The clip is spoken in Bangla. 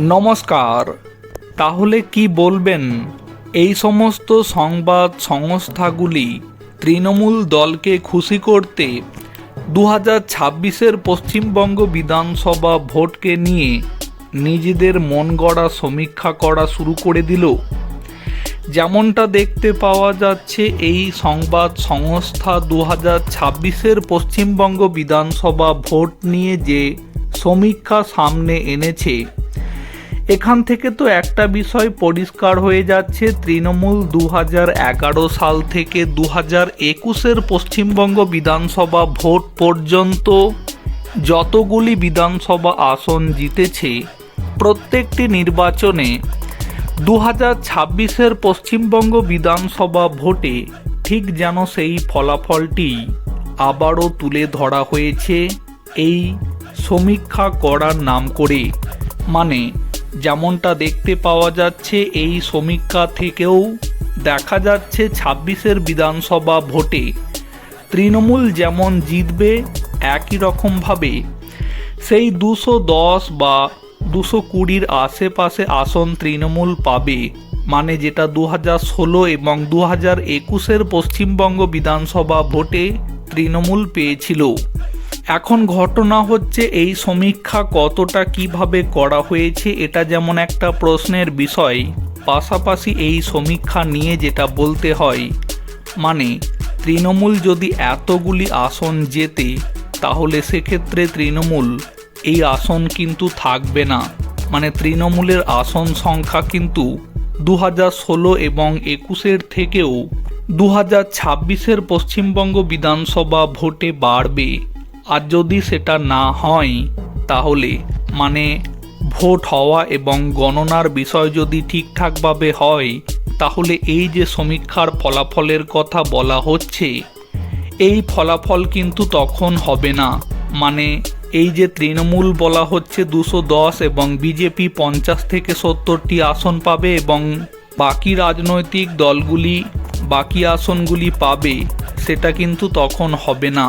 নমস্কার। তাহলে কি বলবেন? এই সমস্ত সংবাদ সংস্থাগুলি তৃণমূল দলকে খুশি করতে দু হাজার ছাব্বিশের পশ্চিমবঙ্গ বিধানসভা ভোটকে নিয়ে নিজেদের মন গড়া সমীক্ষা করা শুরু করে দিল। যেমনটা দেখতে পাওয়া যাচ্ছে, এই সংবাদ সংস্থা দু হাজার ছাব্বিশের পশ্চিমবঙ্গ বিধানসভা ভোট নিয়ে যে সমীক্ষা সামনে এনেছে এখান থেকে তো একটা বিষয় পরিষ্কার হয়ে যাচ্ছে। তৃণমূল দু এগারো সাল থেকে দু হাজার একুশের পশ্চিমবঙ্গ বিধানসভা ভোট পর্যন্ত যতগুলি বিধানসভা আসন জিতেছে, প্রত্যেকটি নির্বাচনে দু হাজার ছাব্বিশের পশ্চিমবঙ্গ বিধানসভা ভোটে ঠিক যেন সেই ফলাফলটি আবারও তুলে ধরা হয়েছে। এই সমীক্ষা করার নাম করে মানে যেমনটা দেখতে পাওয়া যাচ্ছে, এই সমীক্ষা থেকেও দেখা যাচ্ছে ছাব্বিশের বিধানসভা ভোটে তৃণমূল যেমন জিতবে একই রকমভাবে। সেই দুশো দশ বা দুশো কুড়ির আশেপাশে আসন তৃণমূল পাবে। মানে যেটা দু হাজার ষোলো এবং দু হাজার একুশের পশ্চিমবঙ্গ বিধানসভা ভোটে তৃণমূল পেয়েছিল। এখন ঘটনা হচ্ছে এই সমীক্ষা কতটা কীভাবে করা হয়েছে এটা যেমন একটা প্রশ্নের বিষয়, পাশাপাশি এই সমীক্ষা নিয়ে যেটা বলতে হয় মানে তৃণমূল যদি এতগুলি আসন জেতে, তাহলে সেক্ষেত্রে তৃণমূল এই আসন কিন্তু থাকবে না। মানে তৃণমূলের আসন সংখ্যা কিন্তু দু ষোলো এবং একুশের থেকেও দু হাজার ছাব্বিশের পশ্চিমবঙ্গ বিধানসভা ভোটে বাড়বে। আর যদি সেটা না হয়, তাহলে মানে ভোট হওয়া এবং গণনার বিষয় যদি ঠিকঠাকভাবে হয়, তাহলে এই যে সমীক্ষার ফলাফলের কথা বলা হচ্ছে, এই ফলাফল কিন্তু তখন হবে না। মানে এই যে তৃণমূল বলা হচ্ছে দুশো দশ এবং বিজেপি পঞ্চাশ থেকে সত্তরটি আসন পাবে এবং বাকি রাজনৈতিক দলগুলি বাকি আসনগুলি পাবে, সেটা কিন্তু তখন হবে না।